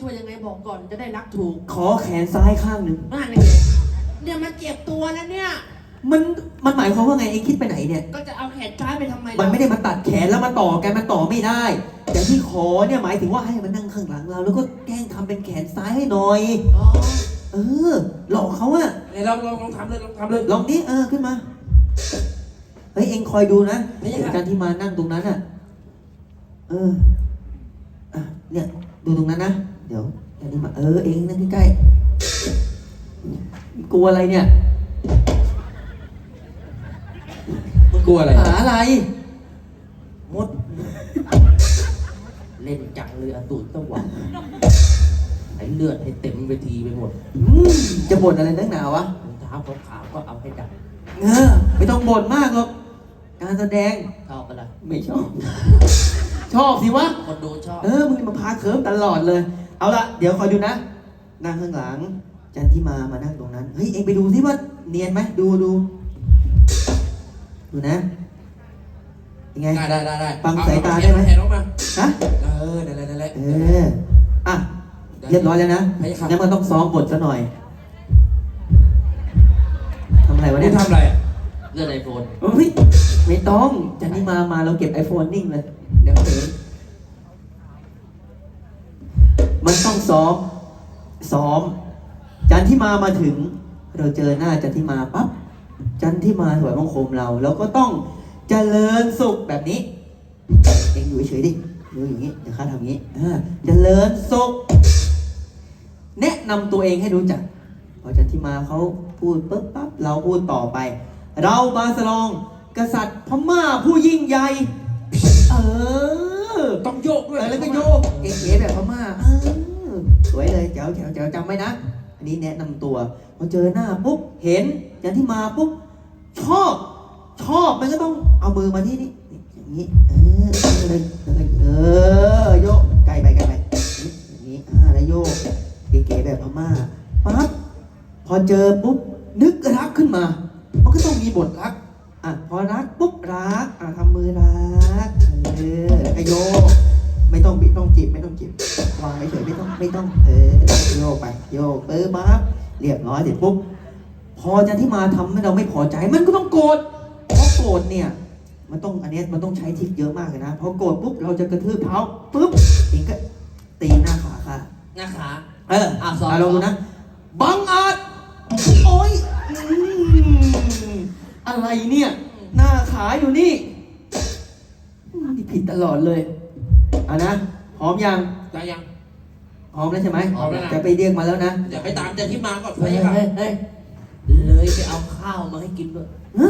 ช่วยยังไงบอกก่อนจะได้รักถูกขอแขนซ้ายข้างหนึ่ง นั่นเองเนี่ยมันเจ็บตัวแล้วเนี่ย มันมันหมายความว่าไงเองคิดไปไหนเนี่ย ก็จะเอาแขนซ้ายไปทำไมมันไม่ได้มาตัดแขนแล้วมาต่อกันมันต่อไม่ได้ แต่ที่ขอเนี่ยหมายถึงว่าให้มันนั่งข้างหลังเรา แล้วก็แกล้งทำเป็นแขนซ้ายให้หน่อย อ๋อเออ หลอกเขาอะไหนลองลองลองทำเลยลองทำเลย ลองดิเออขึ้นมา เฮ้ยเองคอยดูนะไม่ใช่ค่ะการที่มานั่งตรงนั้นอะเอออะเนี่ยดูตรงนั้นนะ เดี๋ยวการที่มาเออเองนั่งใกล้ๆกลัวอะไรเนี่ยมึงกลัวอะไร หาอะไร มด เล่นจังเลยอะตูดตะวันไอเลือดให้เต็มเวทีไปหมดอืมจะบ่นอะไรนักหนาวะรองเท้าขาวๆก็เอาให้ดับเออไม่ต้องบ่นมากหรอกการแสดงชอบปะล่ะไม่ชอบ ชอบสิวะคนดูชอบ เออ มึงมาพาเคิร์ฟตลอดเลย เอาละเดี๋ยวคอยดูนะ นั่งข้างหลัง จันที่มามานั่งตรงนั้น เฮ้ย เองไปดูสิว่าเนียนไหมดูดู ดูนะยังไง ได้ได้ได้ได้ฟังเอสายตาได้ไหมแขนออกมาฮะ เออนั่นแหละนั่นแหละเออ อะ เรียบร้อยแล้วนะไม่ครับงั้นมันต้องซ้อมบทซะหน่อยทำอะไรวะมึเนี่ยงทำอะไรอะเลื่อนไอโฟนเฮ้ยไม่ต้อง จันนี่มามาเราเก็บไอโฟนนิ่งเลย เดี๋ยวเห็น มันต้องซ้อม ซ้อม จันที่มามาถึง เราเจอหน้าจันที่มาปั๊บ จันที่มาถวายบังคมเรา เราก็ต้องเจริญสุขแบบนี้ เองอยู่เฉยๆดิดูอย่างนี้เดี๋ยวข้าทำอย่างนี้อ่าเจริญสุข แนะนำตัวเองให้รู้จัก พอจันทิมาเขาพูดปุ๊บปั๊บเราพูดต่อไป เราบาสลอง กษัตริย์พม่าผู้ยิ่งใหญ่ เออ ต้องโยกด้วยเออแล้วก็โยกเก๋ๆแบบพม่าเออส วยเลยแจ๋วแจ๋วแจ๋วจำไว้นะ อันนี้แนะนำตัวพอเจอหน้าปุ๊บเห็นจันทิมาปุ๊บชอบ ชอบมันก็ต้องเอามือมาที่นี่นี่อย่างนี้เออเออแล้วก็เออโยกไกลไปไกลไปนี่อย่างนี้อ่าแล้วโยกเก๋ๆแบบพม่าปั๊บพอเจอปุ๊บนึกรักขึ้นมา มันก็ต้องมีบทรักอะพอรักปุ๊บรักอะทำมือรักเออแล้วก็โยก ไม่ต้องบิดต้องจีบไม่ต้องจีบวางเฉยๆไม่ต้องไม่ต้อง เออโยกไปโยกเออปั๊บเรียบร้อยเสร็จปุ๊บพอจะที่มาทำให้เราไม่พอใจมันก็ต้องโกรธเพราะโกรธเนี่ย มันต้องอันเนี้ยมันต้องใช้ทริกเยอะมากเลยนะพอโกรธปุ๊บเราจะกระทืบเท้าปุ๊บเองก็ตีหน้าขาค่ะหน้าขาเอออะสอนอะลองดูนะบังอาจโอ๊ยอืมอะไรเนี่ย หน้าขาอยู่นี่อืมนี่ผิดตลอดเลย อะนะพร้อมยังได้ยังพร้อมแล้วใช่ไหมพร้อมแล้วนะ จะไปเรียกมาแล้วนะอย่าไปตามแต่ที่มาก่อนเฮ้ยไปครับเฮ้ยเฮ้ยเลยไปเอาข้าวมาให้กินด้วยฮะ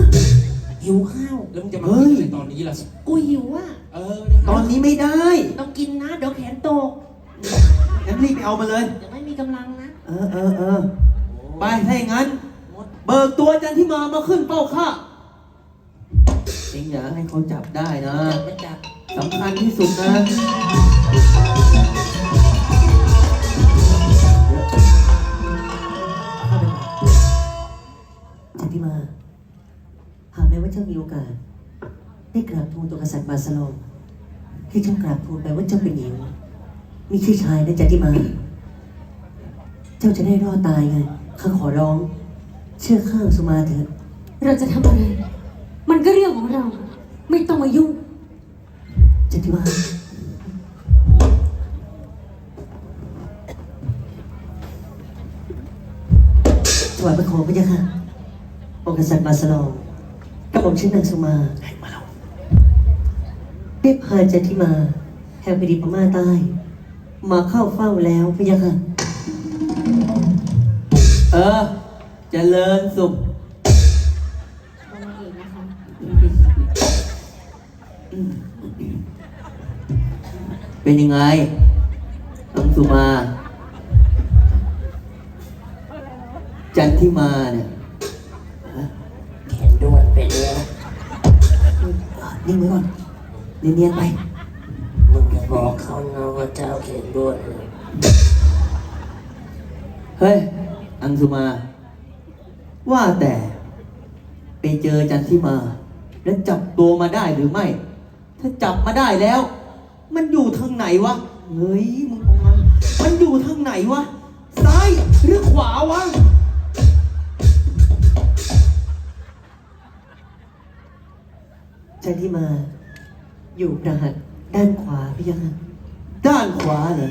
หิวข้าว แล้วมึงจะมาเฮ้ย กินอะไรตอนนี้ล่ะกูหิวอะ เออเนี่ยตอนนี้ไม่ได้ต้องกินนะ เดี๋ยวแขนตกงั้นรีบไปเอามาเลย เดี๋ยวไม่มีกำลังนะ เออเออเออไปถ้าอย่างนั้นมดเบิกตัวจันที่มามาขึ้นเป้าข้า เองอย่าให้เขาจับได้นะจับไม่จับสำคัญที่สุดนะจันทิมา หากแม้ว่าเจ้ามีโอกาส ได้กราบทูลตัวกษัตริย์มาสโลองให้เจ้ากราบทูลไปว่าเจ้าเป็นหญิง มีชื่อชายนะจันทิมา เจ้าจะได้รอดตายไงข้าขอร้อง เชื่อข้าสุมาเถอะ เราจะทำอะไร มันก็เรื่องของเรา ไม่ต้องมายุ่งจันทิมาถวายพระโคมพระเจ้าค่ะองค์กษัตริย์มาสโลองกระผมชื่อนางสุมาได้พาจันทิมาแห่งแผ่นดินพม่าใต้ มาเข้าเฝ้าแล้วพะยะค่ะ เออเจริญสุข เป็นยังไงน้องสุมา จันที่มาเนี่ย แขนด้วนไปแล้วนิ่งไว้ก่อนเนียนๆไป มึงจะบอกเขาเนาว่าเจ้าแขนด้วนเลยเฮ้ย อังสุมา ว่าแต่ไปเจอจันทิมา แล้วจับตัวมาได้หรือไม่ ถ้าจับมาได้แล้ว มันอยู่ทางไหนวะ เฮ้ยมึงเอามัน มันอยู่ทางไหนวะ ซ้ายหรือขวาวะ จันทิมา อยู่ประหัตด้านขวาพี่ยังด้านขวาเหรอ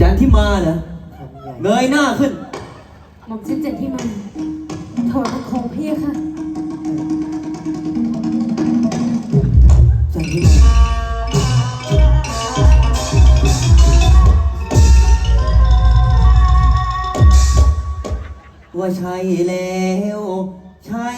จันที่มาเหรอคำใหญ่เงยหน้าขึ้น หม่อมฉันเจ็ดที่มาถอดพระโคมพี่ค่ะ ว่าใช่แล้ว ใช่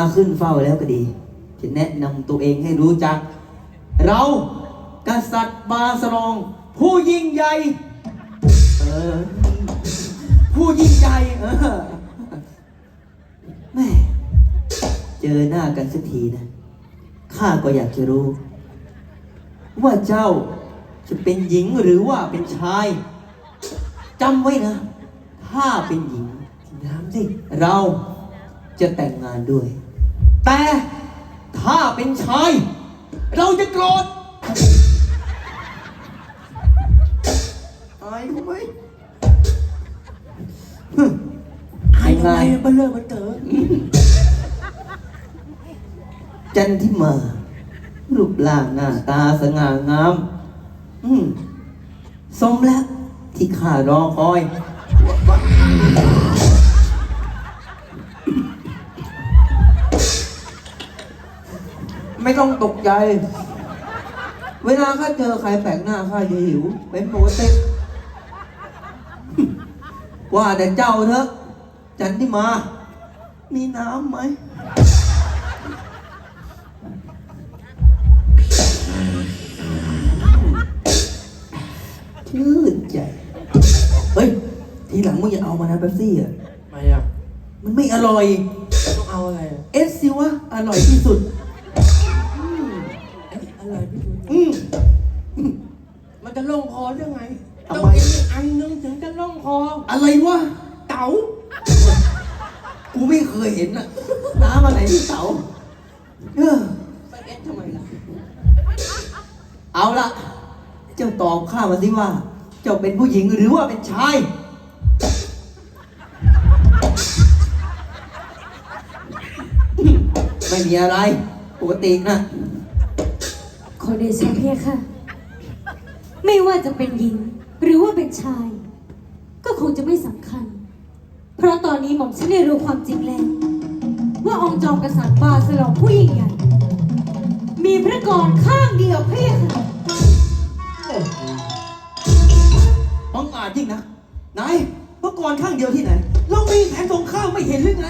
าขึ้นเฝ้าแล้วก็ดี จะแนะนำตัวเองให้รู้จัก เรากษัตริย์บาสลอง ผู้ยิ่งใหญ่เออผู้ยิ่งใหญ่เออแม่เจอหน้ากันสักทีนะ ข้าก็อยากจะรู้ ว่าเจ้าจะเป็นหญิงหรือว่าเป็นชายจำไว้นะ ถ้าเป็นหญิงน้ำสิ เราจะแต่งงานด้วย แต่ถ้าเป็นชาย เราจะโกรธอายเขาไหมฮึไอ้ทำไมมันเลิกมันเต๋อจันทิมา รูปร่างหน้าตาสง่างาม อืมสมแล้วที่ข้ารอคอย ไม่ต้องตกใจ เวลาข้าเจอใครแปลกหน้าข้าจะหิว เป็นปกติว่าแต่เจ้าเถอะ จันทิมา มีน้ำไหม ชื่นใจ เฮ้ย ทีหลังมึงอย่าเอามานะเป๊ปซี่อะทำไมอะ มันไม่อร่อย ต้องเอาอะไรอะเอสซิวะ อร่อยที่สุด อืมมันจะลงคอได้ไงทำต้องไมกินอีกอันนึงถึงจะลงคอ อะไรวะ เต๋า กูไม่เคยเห็นอะน้ำอะไรที่เต๋าเออไปเอ็ดทำไมล่ะ เอาละเจ้าตอบข้ามาสิว่า เจ้าเป็นผู้หญิงหรือว่าเป็นชาย ไม่มีอะไร ปกตินะข อเดชะเพียค่ะไม่ว่าจะเป็นหญิง หรือว่าเป็นชาย ก็คงจะไม่สำคัญ เพราะตอนนี้หม่อมฉันได้รู้ความจริงแล้ว ว่าองค์จอมกษัตริย์บาสลองผู้ยิ่งใหญ่ มีพระกรข้างเดียวเพียค่ะบังอาจยิ่งนะไหนเมื่อก่อนข้างเดียวที่ไหน เรามีแผนสงครามไม่เห็นหรือไง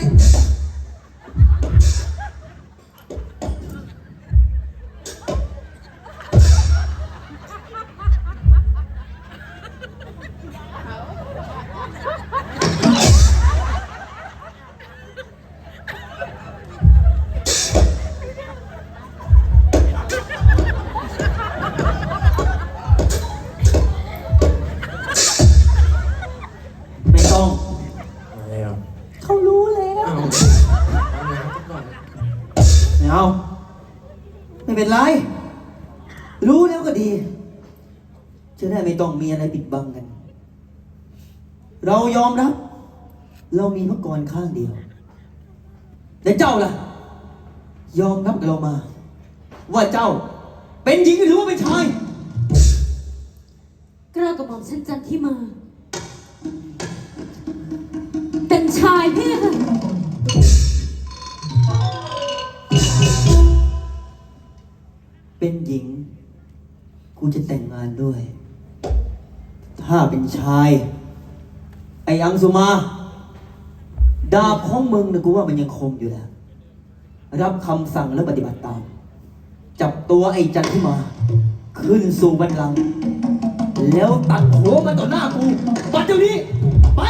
อะไรปิดบังกัน เรายอมรับ เรามีพระกรข้างเดียว แต่เจ้าล่ะ ยอมรับเรามา ว่าเจ้า เป็นหญิงหรือว่าเป็นชาย กล้ากับอกฉันจันที่มา เป็นชายพี่ค่ะเป็นหญิง กูจะแต่งงานด้วย ข้าเป็นชาย ไออังสุมา ดาบของมึงนะกูว่ามันยังคมอยู่แหล้ว รับคำสั่งแล้วปฏิบัติตาม จับตัวไอจันที่มา ขึ้นสู่บันลังแล้วตัดหัวมันต่อหน้ากูปัดเจ้ายนี้ ไป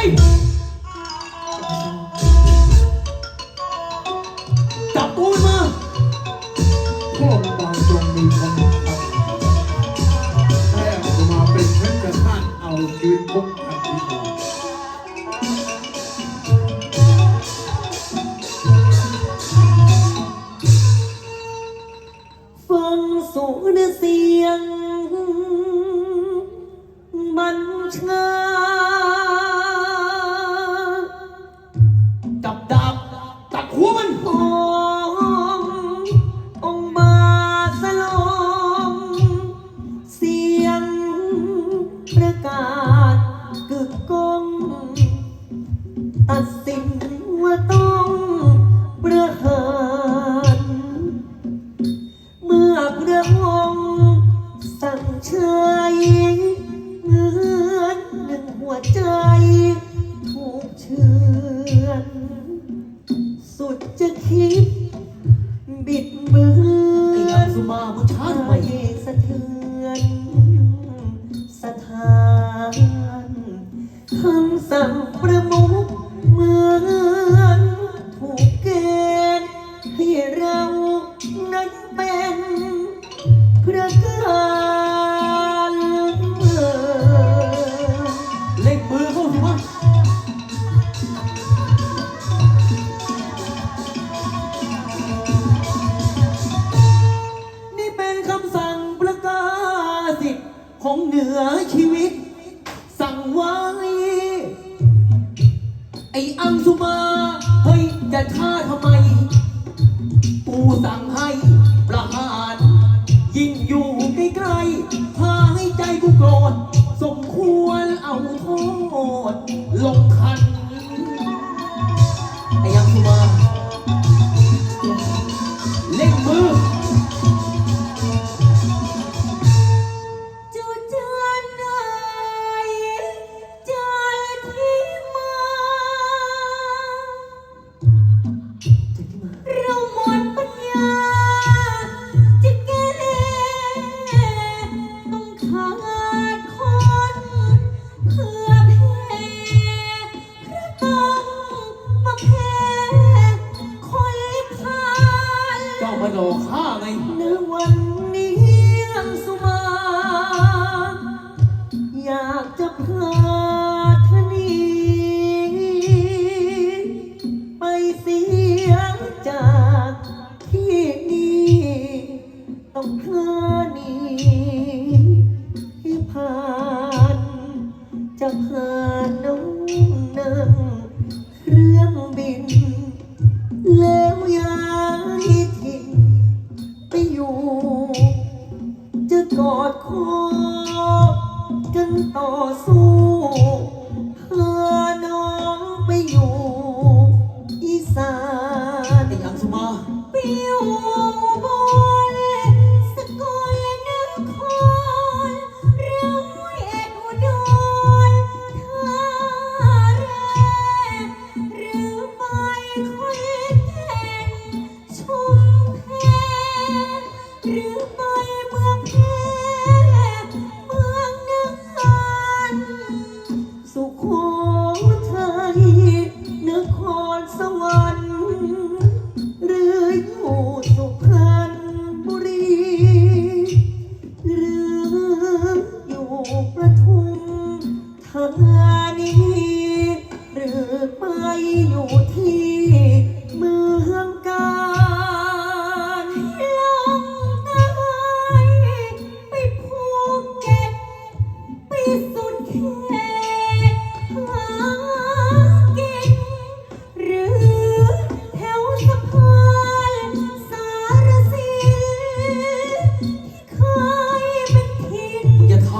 和你。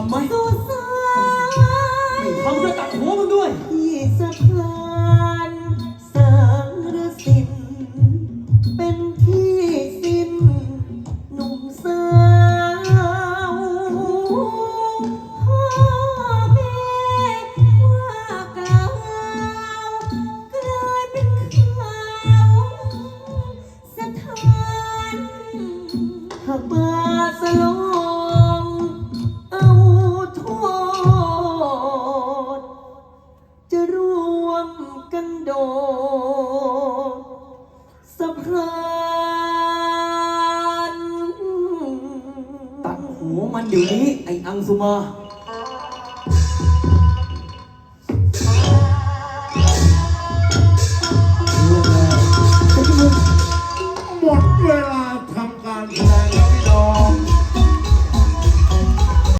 ำ